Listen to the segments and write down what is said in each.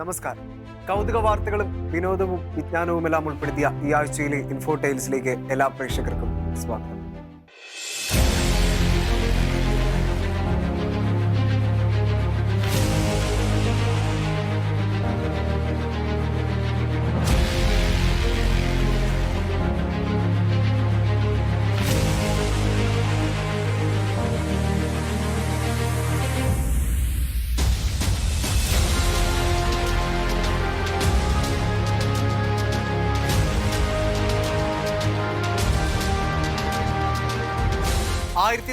നമസ്കാരം. കൗതുക വാർത്തകളും വിനോദവും വിജ്ഞാനവുമെല്ലാം ഉൾപ്പെടുത്തിയ ഈ ആഴ്ചയിലെ ഇൻഫോ ടൈൽസിലേക്ക് എല്ലാ പ്രേക്ഷകർക്കും സ്വാഗതം.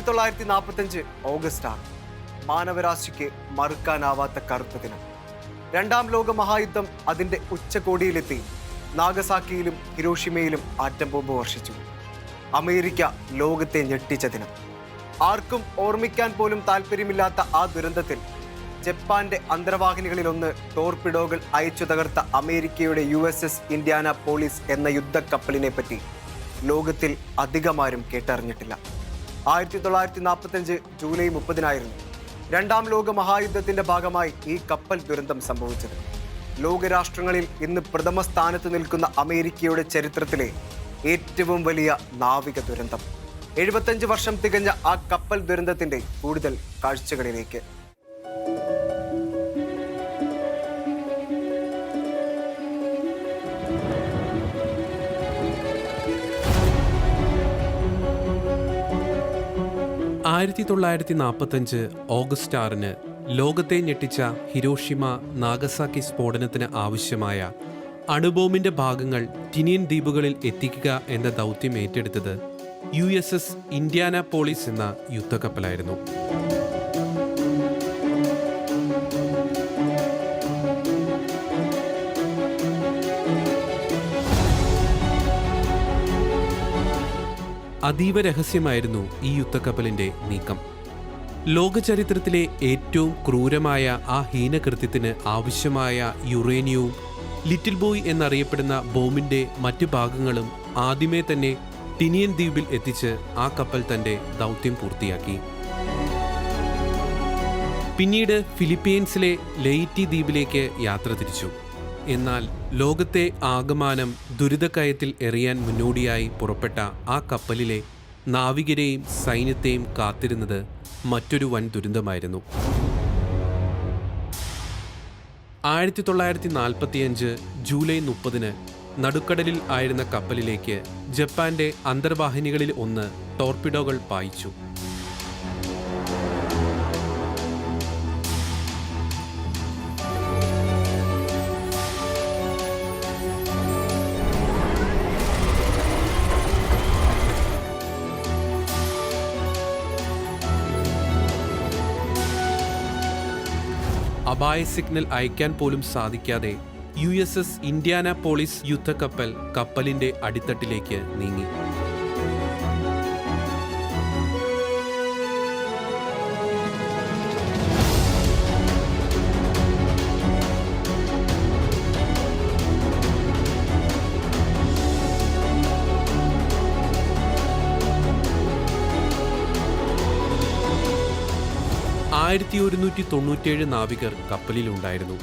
ആയിരത്തി തൊള്ളായിരത്തി നാൽപ്പത്തഞ്ച് ഓഗസ്റ്റ് ആണ് മാനവരാശിക്ക് മറുക്കാനാവാത്ത കറുത്ത ദിനം. രണ്ടാം ലോക മഹായുദ്ധം അതിന്റെ ഉച്ചകോടിയിലെത്തി. നാഗസാക്കിയിലും ഹിരോഷിമയിലും ആറ്റം ബോംബ് വർഷിച്ചു. അമേരിക്ക ലോകത്തെ ഞെട്ടിച്ച ദിനം. ആർക്കും ഓർമ്മിക്കാൻ പോലും താല്പര്യമില്ലാത്ത ആ ദുരന്തത്തിൽ ജപ്പാന്റെ അന്തർവാഹിനികളിലൊന്ന് ടോർപിഡോകൾ അയച്ചു തകർത്ത അമേരിക്കയുടെ U S S Indiana police എന്ന യുദ്ധക്കപ്പലിനെ പറ്റി ലോകത്തിൽ അധികമാരും കേട്ടറിഞ്ഞിട്ടില്ല. ആയിരത്തി തൊള്ളായിരത്തി നാൽപ്പത്തഞ്ച് ജൂലൈ മുപ്പതിനായിരുന്നു രണ്ടാം ലോക മഹായുദ്ധത്തിന്റെ ഭാഗമായി ഈ കപ്പൽ ദുരന്തം സംഭവിച്ചത്. ലോകരാഷ്ട്രങ്ങളിൽ ഇന്ന് പ്രഥമ സ്ഥാനത്ത് നിൽക്കുന്ന അമേരിക്കയുടെ ചരിത്രത്തിലെ ഏറ്റവും വലിയ നാവിക ദുരന്തം. എഴുപത്തഞ്ച് വർഷം തികഞ്ഞ ആ കപ്പൽ ദുരന്തത്തിന്റെ കൂടുതൽ കാഴ്ചകളിലേക്ക് ആയിരത്തി തൊള്ളായിരത്തി നാൽപ്പത്തഞ്ച് ഓഗസ്റ്റ് ആറിന് ലോകത്തെ ഞെട്ടിച്ച ഹിരോഷിമ നാഗസാക്കി സ്ഫോടനത്തിന് ആവശ്യമായ അണുബോംബിന്റെ ഭാഗങ്ങൾ ടിനിയൻ ദ്വീപുകളിൽ എത്തിക്കുക എന്ന ദൗത്യം ഏറ്റെടുത്തത് U S S Indiana Pauli's എന്ന യുദ്ധക്കപ്പലായിരുന്നു. അതീവ രഹസ്യമായിരുന്നു ഈ യുദ്ധക്കപ്പലിന്റെ നീക്കം. ലോകചരിത്രത്തിലെ ഏറ്റവും ക്രൂരമായ ആ ഹീനകൃത്യത്തിന് ആവശ്യമായ യുറേനിയവും ലിറ്റിൽ ബോയ് എന്നറിയപ്പെടുന്ന ബോംബിന്റെ മറ്റു ഭാഗങ്ങളും ആദ്യമേ തന്നെ ടിനിയൻ ദ്വീപിൽ എത്തിച്ച് ആ കപ്പൽ തന്റെ ദൗത്യം പൂർത്തിയാക്കി. പിന്നീട് ഫിലിപ്പീൻസിലെ ലെയ്റ്റി ദ്വീപിലേക്ക് യാത്ര തിരിച്ചു. എന്നാൽ ലോകത്തെ ആകമാനം ദുരിതക്കയത്തിൽ എറിയാൻ മുന്നോടിയായി പുറപ്പെട്ട ആ കപ്പലിലെ നാവികരെയും സൈന്യത്തെയും കാത്തിരുന്നത് മറ്റൊരു വൻ ദുരന്തമായിരുന്നു. ആയിരത്തി തൊള്ളായിരത്തി നാൽപ്പത്തിയഞ്ച് ജൂലൈ മുപ്പതിന് നടുക്കടലിൽ ആയിരുന്ന കപ്പലിലേക്ക് ജപ്പാന്റെ അന്തർവാഹിനികളിൽ ഒന്ന് ടോർപിഡോകൾ പായിച്ചു. അപായ സിഗ്നൽ അയക്കാൻ പോലും സാധിക്കാതെ U S S Indianapolis യുദ്ധക്കപ്പൽ കപ്പലിന്റെ അടിത്തട്ടിലേക്ക് നീങ്ങി. ആയിരത്തി ഒരുന്നൂറ്റി തൊണ്ണൂറ്റേഴ് നാവികർ കപ്പലിലുണ്ടായിരുന്നു.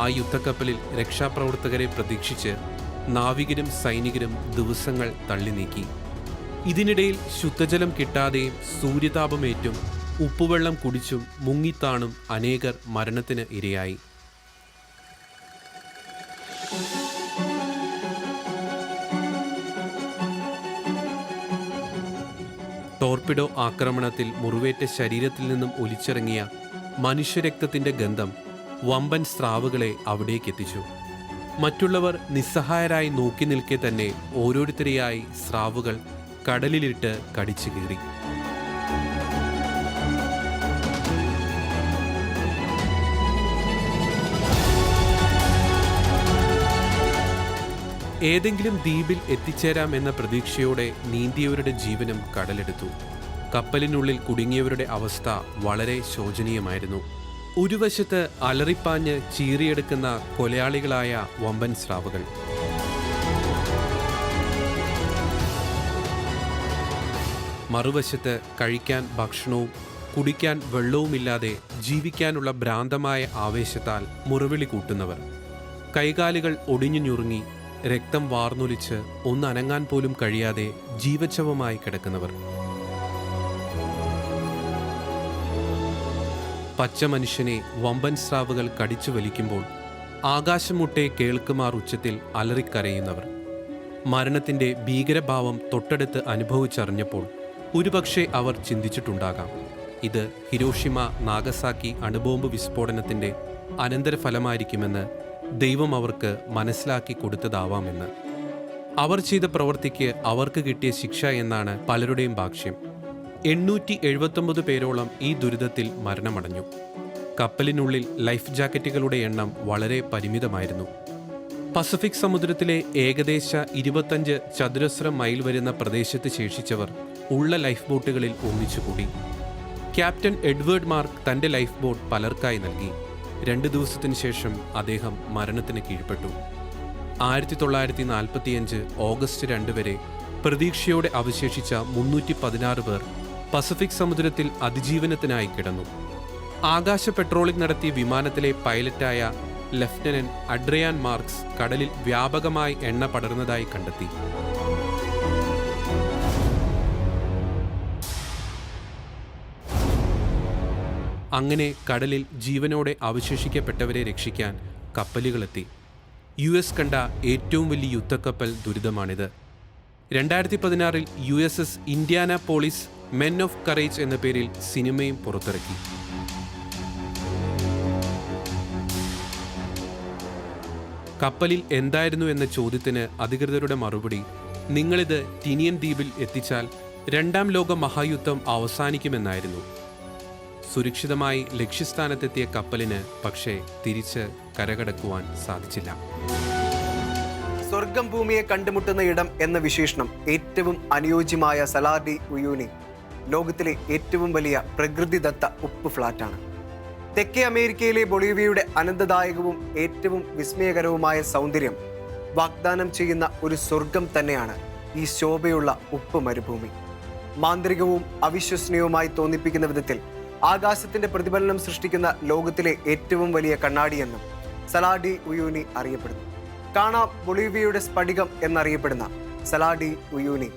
ആ യുദ്ധക്കപ്പലിൽ രക്ഷാപ്രവർത്തകരെ പ്രതീക്ഷിച്ച് നാവികരും സൈനികരും ദിവസങ്ങൾ തള്ളി നീക്കി ഇതിനിടയിൽ ശുദ്ധജലം കിട്ടാതെയും സൂര്യതാപമേറ്റും ഉപ്പുവെള്ളം കുടിച്ചും മുങ്ങിത്താണും അനേകർ മരണത്തിന് ഇരയായി. ടോർപിഡോ ആക്രമണത്തിൽ മുറിവേറ്റ ശരീരത്തിൽ നിന്നും ഒലിച്ചിറങ്ങിയ മനുഷ്യരക്തത്തിന്റെ ഗന്ധം വമ്പൻ സ്രാവുകളെ അവിടേക്ക് എത്തിച്ചു മറ്റുള്ളവർ നിസ്സഹായരായി നോക്കി നിൽക്കെ തന്നെ ഓരോരുത്തരെയായി സ്രാവുകൾ കടലിലിട്ട് കടിച്ചു കീറി. ഏതെങ്കിലും ദ്വീപിൽ എത്തിച്ചേരാം എന്ന പ്രതീക്ഷയോടെ നീന്തിയവരുടെ ജീവനും കടലെടുത്തു. കപ്പലിനുള്ളിൽ കുടുങ്ങിയവരുടെ അവസ്ഥ വളരെ ശോചനീയമായിരുന്നു. ഒരു വശത്ത് അലറിപ്പാഞ്ഞ് ചീറിയെടുക്കുന്ന കൊലയാളികളായ വമ്പൻ സ്രാവുകൾ. മറുവശത്ത് കഴിക്കാൻ ഭക്ഷണവും കുടിക്കാൻ വെള്ളവുമില്ലാതെ ജീവിക്കാനുള്ള ഭ്രാന്തമായ ആവേശത്താൽ മുറവിളി കൂട്ടുന്നവർ. കൈകാലുകൾ ഒടിഞ്ഞു ഞുറുങ്ങി രക്തം വാർന്നൊലിച്ച് ഒന്ന് അനങ്ങാൻ പോലും കഴിയാതെ ജീവച്ഛവമായി കിടക്കുന്നവർ. പച്ച മനുഷ്യനെ വമ്പൻ സ്രാവുകൾ കടിച്ചു വലിക്കുമ്പോൾ ആകാശമുട്ടെ കേൾക്കുമാർ ഉച്ചത്തിൽ അലറിക്കരയുന്നവർ. മരണത്തിന്റെ ഭീകരഭാവം തൊട്ടടുത്ത് അനുഭവിച്ചറിഞ്ഞപ്പോൾ ഒരുപക്ഷെ അവർ ചിന്തിച്ചിട്ടുണ്ടാകാം. ഇത് ഹിരോഷിമ നാഗസാക്കി അണുബോംബ് വിസ്ഫോടനത്തിന്റെ അനന്തരഫലമായിരിക്കുമെന്ന് ദൈവം അവർക്ക് മനസ്സിലാക്കി കൊടുത്തതാവാമെന്ന്. അവർ ചെയ്ത പ്രവൃത്തിക്ക് അവർക്ക് കിട്ടിയ ശിക്ഷ എന്നാണ് പലരുടെയും ഭാഷ്യം എണ്ണൂറ്റി എഴുപത്തൊമ്പത് പേരോളം ഈ ദുരിതത്തിൽ മരണമടഞ്ഞു. കപ്പലിനുള്ളിൽ ലൈഫ് ജാക്കറ്റുകളുടെ എണ്ണം വളരെ പരിമിതമായിരുന്നു. പസഫിക് സമുദ്രത്തിലെ ഏകദേശ ഇരുപത്തഞ്ച് ചതുരശ്ര മൈൽ വരുന്ന പ്രദേശത്ത് ശേഷിച്ചവർ ഉള്ള ലൈഫ് ബോട്ടുകളിൽ ഒന്നിച്ചുകൂടി. ക്യാപ്റ്റൻ എഡ്വേർഡ് മാർക്ക് തന്റെ ലൈഫ് ബോട്ട് പലർക്കായി നൽകി. രണ്ട് ദിവസത്തിനു ശേഷം അദ്ദേഹം മരണത്തിന് കീഴ്പ്പെട്ടു. ആയിരത്തി തൊള്ളായിരത്തി നാൽപ്പത്തിയഞ്ച് ഓഗസ്റ്റ് രണ്ട് വരെ പ്രതീക്ഷയോടെ അവശേഷിച്ച മുന്നൂറ്റി പതിനാറ് പേർ പസഫിക് സമുദ്രത്തിൽ അതിജീവനത്തിനായി കിടന്നു. ആകാശ പെട്രോളിംഗ് നടത്തിയ വിമാനത്തിലെ പൈലറ്റായ ലഫ്റ്റനന്റ് അഡ്രിയാൻ മാർക്സ് കടലിൽ വ്യാപകമായി എണ്ണ പടർന്നതായി കണ്ടെത്തി. അങ്ങനെ കടലിൽ ജീവനോടെ അവശേഷിക്കപ്പെട്ടവരെ രക്ഷിക്കാൻ കപ്പലുകളെത്തി. യു എസ് കണ്ട ഏറ്റവും വലിയ യുദ്ധക്കപ്പൽ ദുരിതമാണിത്. രണ്ടായിരത്തി പതിനാറിൽ U S S Indianapolis men of courage എന്ന പേരിൽ സിനിമയും പുറത്തിറക്കി. കപ്പലിൽ എന്തായിരുന്നു എന്ന ചോദ്യത്തിന് അധികൃതരുടെ മറുപടി നിങ്ങളിത് ടിനിയൻ ദ്വീപിൽ എത്തിച്ചാൽ രണ്ടാം ലോക മഹായുദ്ധം അവസാനിക്കുമെന്നായിരുന്നു. സുരക്ഷിതമായി ലക്ഷ്യസ്ഥാനത്തെത്തിയ കപ്പലിന് പക്ഷേ തിരിച്ച് കരകടക്കുവാൻ സാധിച്ചില്ല. സ്വർഗം ഭൂമിയെ കണ്ടുമുട്ടുന്ന ഇടം എന്ന വിശേഷണം ഏറ്റവും അനുയോജ്യമായ സലാർഡി ഉയൂനി ലോകത്തിലെ ഏറ്റവും വലിയ പ്രകൃതിദത്ത ഉപ്പ് ഫ്ലാറ്റാണ് തെക്കേ അമേരിക്കയിലെ ബൊളീവിയയുടെ അനന്തദായകവും ഏറ്റവും വിസ്മയകരവുമായ സൗന്ദര്യം വാഗ്ദാനം ചെയ്യുന്ന ഒരു സ്വർഗം തന്നെയാണ് ഈ ശോഭയുള്ള ഉപ്പ് മരുഭൂമി. മാന്ത്രികവും അവിശ്വസനീയവുമായി തോന്നിപ്പിക്കുന്ന വിധത്തിൽ ആകാശത്തിന്റെ പ്രതിഫലനം സൃഷ്ടിക്കുന്ന ലോകത്തിലെ ഏറ്റവും വലിയ കണ്ണാടിയെന്നും സലാഡി ഉയൂനി അറിയപ്പെടുന്നു. കാണാം ബൊളീവിയയുടെ സ്ഫടികം എന്നറിയപ്പെടുന്ന സലാഡി ഉയൂനി.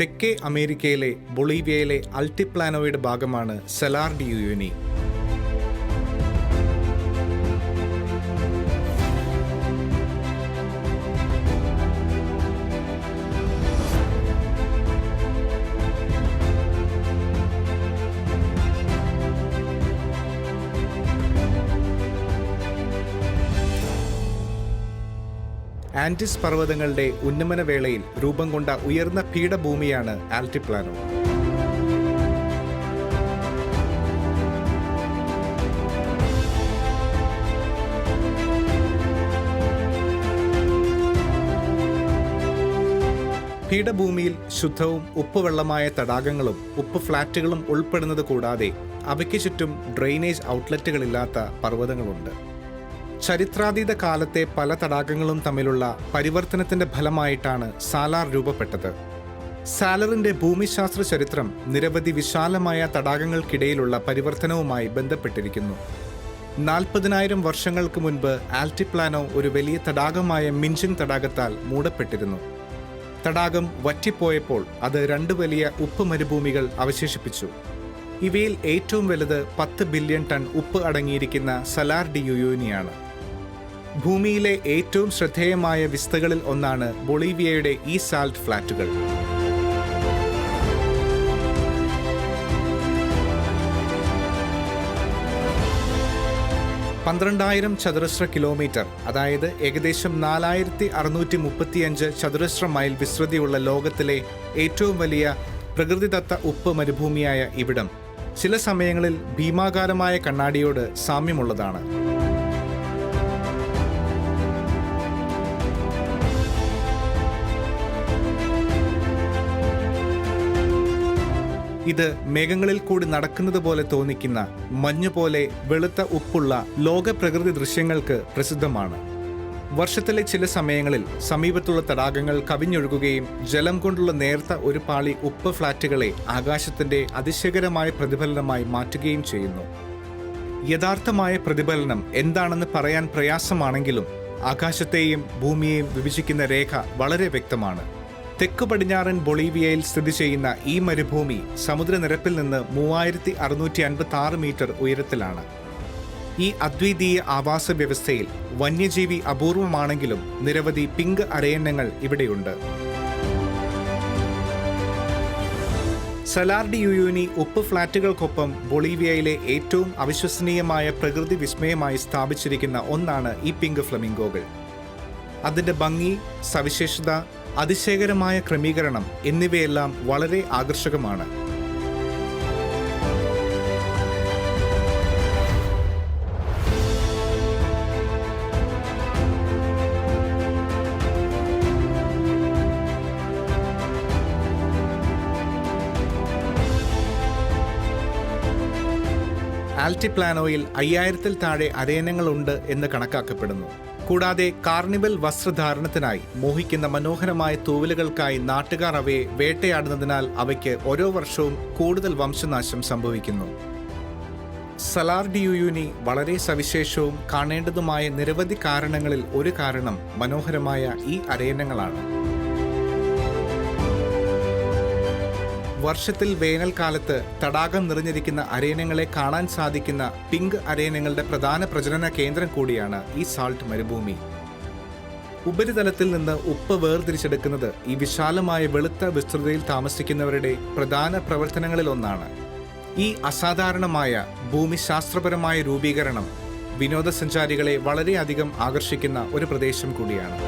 തെക്കേ അമേരിക്കയിലെ ബൊളീവിയയിലെ അൾട്ടിപ്ലാനോയുടെ ഭാഗമാണ് സെലാർ ഡി ആന്റിസ് പർവതങ്ങളുടെ ഉന്നമന വേളയിൽ രൂപം കൊണ്ട ഉയർന്ന പീഠഭൂമിയാണ് ആൽറ്റിപ്ലാനോ. പീഠഭൂമിയിൽ ശുദ്ധവും ഉപ്പുവെള്ളമായ തടാകങ്ങളും ഉപ്പ് ഫ്ലാറ്റുകളും ഉൾപ്പെടുന്നത് കൂടാതെ അവയ്ക്ക് ചുറ്റും ഡ്രെയിനേജ് ഔട്ട്ലെറ്റുകളില്ലാത്ത പർവതങ്ങളുണ്ട്. ചരിത്രാതീത കാലത്തെ പല തടാകങ്ങളും തമ്മിലുള്ള പരിവർത്തനത്തിന്റെ ഫലമായിട്ടാണ് സാലാർ രൂപപ്പെട്ടത്. സാലറിന്റെ ഭൂമിശാസ്ത്ര ചരിത്രം നിരവധി വിശാലമായ തടാകങ്ങൾക്കിടയിലുള്ള പരിവർത്തനവുമായി ബന്ധപ്പെട്ടിരിക്കുന്നു. നാൽപ്പതിനായിരം വർഷങ്ങൾക്ക് മുൻപ് ആൽറ്റിപ്ലാനോ ഒരു വലിയ തടാകമായ മിഞ്ചിങ് തടാകത്താൽ മൂടപ്പെട്ടിരുന്നു. തടാകം വറ്റിപ്പോയപ്പോൾ അത് രണ്ട് വലിയ ഉപ്പ് മരുഭൂമികൾ അവശേഷിപ്പിച്ചു. ഇവയിൽ ഏറ്റവും വലുത് പത്ത് ബില്യൺ ടൺ ഉപ്പ് അടങ്ങിയിരിക്കുന്ന സലാർ ഡി യുയൂനിയാണ് ഭൂമിയിലെ ഏറ്റവും ശ്രദ്ധേയമായ വിസ്തകളിൽ ഒന്നാണ് ബൊളീവിയയുടെ ഈ സാൾട്ട് ഫ്ലാറ്റുകൾ. പന്ത്രണ്ടായിരം ചതുരശ്ര കിലോമീറ്റർ അതായത് ഏകദേശം നാലായിരത്തി അറുന്നൂറ്റി മുപ്പത്തിയഞ്ച് ചതുരശ്ര മൈൽ വിസ്തൃതിയുള്ള ലോകത്തിലെ ഏറ്റവും വലിയ പ്രകൃതിദത്ത ഉപ്പ് മരുഭൂമിയായ ഇവിടം. ചില സമയങ്ങളിൽ ഭീമാകാരമായ കണ്ണാടിയോട് സാമ്യമുള്ളതാണ്. ഇത് മേഘങ്ങളിൽ കൂടി നടക്കുന്നത് പോലെ തോന്നിക്കുന്ന മഞ്ഞുപോലെ വെളുത്ത ഉപ്പുള്ള ലോക പ്രകൃതി ദൃശ്യങ്ങൾക്ക് പ്രസിദ്ധമാണ്. വർഷത്തിലെ ചില സമയങ്ങളിൽ സമീപത്തുള്ള തടാകങ്ങൾ കവിഞ്ഞൊഴുകുകയും ജലം കൊണ്ടുള്ള നേർത്ത ഒരു പാളി ഉപ്പ് ഫ്ലാറ്റുകളെ ആകാശത്തിന്റെ അതിശയകരമായ പ്രതിഫലനമായി മാറ്റുകയും ചെയ്യുന്നു. യഥാർത്ഥമായ പ്രതിഫലനം എന്താണെന്ന് പറയാൻ പ്രയാസമാണെങ്കിലും ആകാശത്തെയും ഭൂമിയെയും വിഭജിക്കുന്ന രേഖ വളരെ വ്യക്തമാണ്. തെക്കു പടിഞ്ഞാറൻ ബൊളീവിയയിൽ സ്ഥിതി ചെയ്യുന്ന ഈ മരുഭൂമി സമുദ്രനിരപ്പിൽ നിന്ന് മൂവായിരത്തി അറുന്നൂറ്റി അൻപത്തി ആറ് മീറ്റർ ഉയരത്തിലാണ്. ഈ അദ്വിതീയ ആവാസ വ്യവസ്ഥയിൽ വന്യജീവി അപൂർവമാണെങ്കിലും നിരവധി പിങ്ക് അരയന്നങ്ങൾ ഇവിടെയുണ്ട്. സലാർഡി യുയൂനി ഉപ്പ് ഫ്ളാറ്റുകൾക്കൊപ്പം ബൊളീവിയയിലെ ഏറ്റവും അവിശ്വസനീയമായ പ്രകൃതി വിസ്മയമായി സ്ഥാപിച്ചിരിക്കുന്ന ഒന്നാണ് ഈ പിങ്ക് ഫ്ലമിംഗോകൾ. അതിന്റെ ഭംഗി സവിശേഷത അതിശയകരമായ ക്രമീകരണം എന്നിവയെല്ലാം വളരെ ആകർഷകമാണ്. ആൽറ്റിപ്ലാനോയിൽ അയ്യായിരത്തിൽ താഴെ അരയനങ്ങളുണ്ട് എന്ന് കണക്കാക്കപ്പെടുന്നു. കൂടാതെ കാർണിവൽ വസ്ത്രധാരണത്തിനായി മോഹിക്കുന്ന മനോഹരമായ തൂവലുകൾക്കായി നാട്ടുകാർ അവയെ വേട്ടയാടുന്നതിനാൽ അവയ്ക്ക് ഓരോ വർഷവും കൂടുതൽ വംശനാശം സംഭവിക്കുന്നു. സലാർഡിയുയൂനി വളരെ സവിശേഷവും കാണേണ്ടതുമായ നിരവധി കാരണങ്ങളിൽ ഒരു കാരണം മനോഹരമായ ഈ അരയന്നങ്ങളാണ് വർഷത്തിൽ വേനൽക്കാലത്ത് തടാകം നിറഞ്ഞിരിക്കുന്ന അരയനങ്ങളെ കാണാൻ സാധിക്കുന്ന പിങ്ക് അരയനങ്ങളുടെ പ്രധാന പ്രജനന കേന്ദ്രം കൂടിയാണ് ഈ സാൾട്ട് മരുഭൂമി. ഉപരിതലത്തിൽ നിന്ന് ഉപ്പ് വേർതിരിച്ചെടുക്കുന്നത് ഈ വിശാലമായ വെളുത്ത വിസ്തൃതയിൽ താമസിക്കുന്നവരുടെ പ്രധാന പ്രവർത്തനങ്ങളിൽ ഒന്നാണ്. ഈ അസാധാരണമായ ഭൂമിശാസ്ത്രപരമായ രൂപീകരണം വിനോദസഞ്ചാരികളെ വളരെയധികം ആകർഷിക്കുന്ന ഒരു പ്രദേശം കൂടിയാണ്.